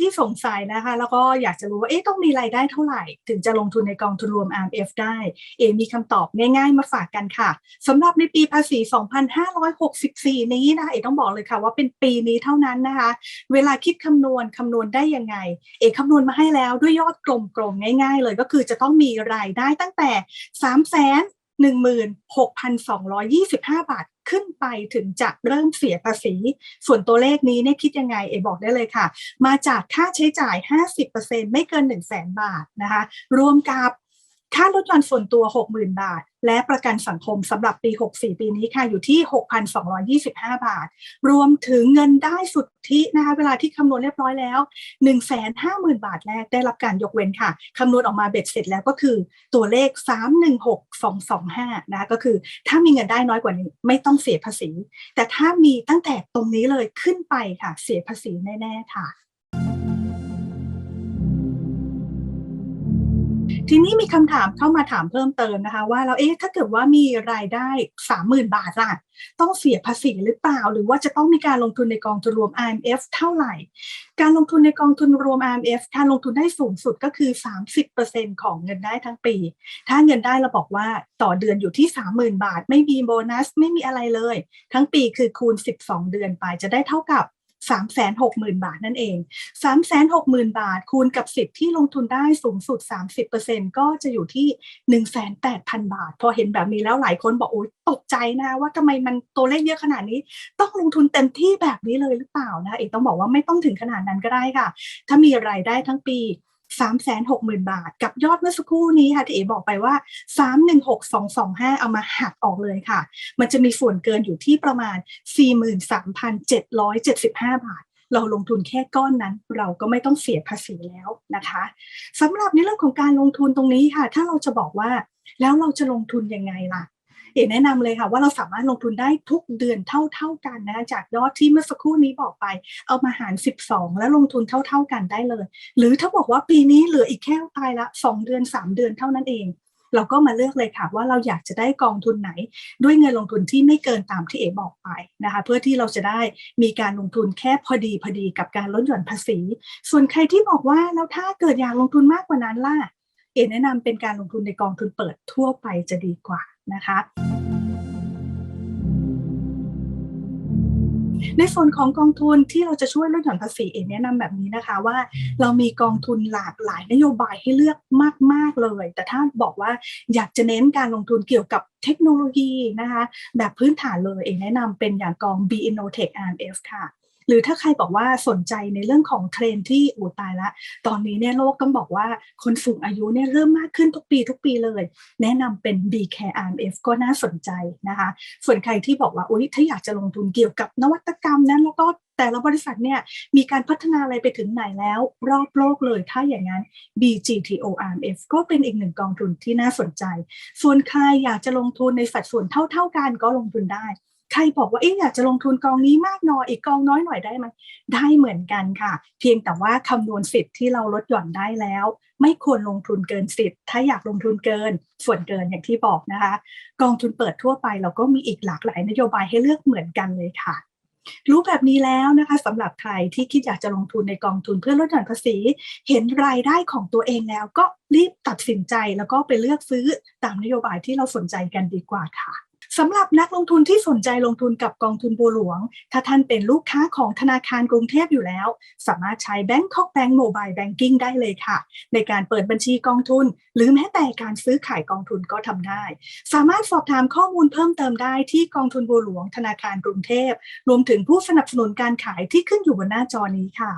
ที่สงสัยนะคะ แล้วก็อยากจะรู้ว่าเอ๊ะต้องมีรายได้เท่าไหร่ ถึงจะลงทุนในกองทุนรวม RMF ได้ เอมีคำตอบง่ายๆ มาฝากกันค่ะสำหรับในปีภาษี 2564 นี้นะคะเอต้องบอกเลยค่ะว่าเป็นปีนี้เท่านั้นนะคะ เวลาคิดคำนวณคำนวณได้ยังไง เอคำนวณมาให้แล้วด้วยยอดกลมๆง่าย ๆ เลยก็คือจะต้องมีรายได้ตั้งแต่3 1 6 2 2 5 บาทขึ้นไปถึงจะเริ่มเสียภาษี ส่วนตัวเลขนี้เนี่ยคิดยังไงเอบอกได้เลยค่ะ มาจากค่าใช้จ่าย 50%ไม่เกิน 1 0 0 0 0แบาทนะคะ รวมกับ ค่าลดหย่อนส่วนตัว 60,000 บาท และประกันสังคมสำหรับปี 64 ปีนี้ค่ะอยู่ที่ 6,225 บาท รวมถึงเงินได้สุทธินะคะเวลาที่คำนวณเรียบร้อยแล้ว 150,000 บาทแรกได้รับการยกเว้นค่ะคำนวณออกมาเบ็ดเสร็จแล้วก็คือตัวเลข 316225 นะคะก็คือ ถ้ามีเงินได้น้อยกว่านี้ไม่ต้องเสียภาษี แต่ถ้ามีตั้งแต่ตรงนี้เลยขึ้นไปค่ะ เสียภาษีแน่ ๆ ค่ะ ทีนี้มีคำถามเข้ามาถามเพิ่มเติมนะคะว่าเราเอ๊ะถ้าเกิดว่ามีรายได้สามหมื่นบาทล่ะต้องเสียภาษีหรือเปล่า หรือว่าจะต้องมีการลงทุนในกองทุนรวม IMF เท่าไหร่ การลงทุนในกองทุนรวม IMF การลงทุนได้สูงสุดก็คือ 30%ของเงินได้ทั้งปี ถ้าเงินได้เราบอกว่าต่อเดือนอยู่ที่ 30,000 บาท ไม่มีโบนัสไม่มีอะไรเลย ทั้งปีคือคูณ 12 เดือนไปจะได้เท่ากับ 360,000 บาทนั่นเอง 360,000 บาท คูณกับสิทธิ์ที่ลงทุนได้สูงสุด 30%ก็จะอยู่ที่ 18,000 บาท พอเห็นแบบนี้แล้วหลายคนบอกโอ๊ยตกใจนะว่าทำไมมันตัวเลขเยอะขนาดนี้ ต้องลงทุนเต็มที่แบบนี้เลยหรือเปล่านะเอกต้องบอกว่าไม่ต้องถึงขนาดนั้นก็ได้ค่ะ ถ้ามีรายได้ทั้งปี 360,000 บาท กับยอดเมื่อสักครู่นี้ค่ะที่เอ๋บอกไปว่า 316225 เอามาหักออกเลยค่ะ มันจะมีส่วนเกินอยู่ที่ประมาณ 43,775 บาท เราลงทุนแค่ก้อนนั้น เราก็ไม่ต้องเสียภาษีแล้วนะคะสำหรับในเรื่องของการลงทุนตรงนี้ค่ะ ถ้าเราจะบอกว่าแล้วเราจะลงทุนยังไงล่ะ เอ๋แนะนำเลยค่ะว่าเราสามารถลงทุนได้ทุกเดือนเท่า ๆกันนะจากยอดที่เมื่อสักครู่นี้บอกไป เอามาหาร 12 แล้วลงทุนเท่า ๆกันได้เลย หรือถ้าบอกว่าปีนี้เหลืออีกแค่ตายละ 2 เดือน 3 เดือนเท่านั้นเองเราก็มาเลือกเลยค่ะว่าเราอยากจะได้กองทุนไหน ด้วยเงินลงทุนที่ไม่เกินตามที่เอ๋บอกไปนะคะเพื่อที่เราจะได้มีการลงทุนแค่พอดีพอดีกับการลดหย่อนภาษี ส่วนใครที่บอกว่าแล้วถ้าเกิดอยากลงทุนมากกว่านั้นล่ะ เอ๋แนะนำเป็นการลงทุนในกองทุนเปิดทั่วไปจะดีกว่า นะคะในส่วนของกองทุนที่เราจะช่วยลดหย่อนภาษีเองแนะนำแบบนี้นะคะว่าเรามีกองทุนหลากหลายนโยบายให้เลือกมาก ๆ เลย แต่ถ้าบอกว่าอยากจะเน้นการลงทุนเกี่ยวกับเทคโนโลยีนะคะแบบพื้นฐานเลยเองแนะนำเป็นอย่างกอง B Innotech RMF ค่ะ หรือถ้าใครบอกว่าสนใจในเรื่องของเทรนที่อูตายละ ตอนนี้เนี่ยโลกต้องบอกว่าคนสูงอายุเนี่ยเริ่มมากขึ้นทุกปีทุกปีเลย แนะนำเป็น B Care RMF ก็น่าสนใจนะคะ ส่วนใครที่บอกว่าอุ๊ยถ้าอยากจะลงทุนเกี่ยวกับนวัตกรรมนั้นแล้วก็แต่ละบริษัทเนี่ยมีการพัฒนาอะไรไปถึงไหนแล้วรอบโลกเลย ถ้าอย่างนั้น BGTO RMF ก็เป็นอีกหนึ่งกองทุนที่น่าสนใจ ส่วนใครอยากจะลงทุนในสัดส่วนเท่า ๆกันก็ลงทุนได้ ใครบอกว่าเอ๊ะอยากจะลงทุนกองนี้มากหน่อยอีกกองน้อยหน่อยได้ไหมได้เหมือนกันค่ะ เพียงแต่ว่าคำนวณสิทธิ์ที่เราลดหย่อนได้แล้ว ไม่ควรลงทุนเกินสิทธิ์ถ้าอยากลงทุนเกิน ส่วนเกินอย่างที่บอกนะคะ กองทุนเปิดทั่วไปเราก็มีอีกหลากหลายนโยบายให้เลือกเหมือนกันเลยค่ะรู้แบบนี้แล้วนะคะสำหรับใครที่คิดอยากจะลงทุนในกองทุนเพื่อลดหย่อนภาษี เห็นรายได้ของตัวเองแล้วก็รีบตัดสินใจแล้วก็ไปเลือกซื้อตามนโยบายที่เราสนใจกันดีกว่าค่ะ สำหรับนักลงทุนที่สนใจลงทุนกับกองทุนบัวหลวง ถ้าท่านเป็นลูกค้าของธนาคารกรุงเทพอยู่แล้ว สามารถใช้ Bangkok Bank Mobile Banking ได้เลยค่ะ ในการเปิดบัญชีกองทุน หรือแม้แต่การซื้อขายกองทุนก็ทำได้ สามารถสอบถามข้อมูลเพิ่มเติมได้ที่กองทุนบัวหลวงธนาคารกรุงเทพ รวมถึงผู้สนับสนุนการขายที่ขึ้นอยู่บนหน้าจอนี้ค่ะ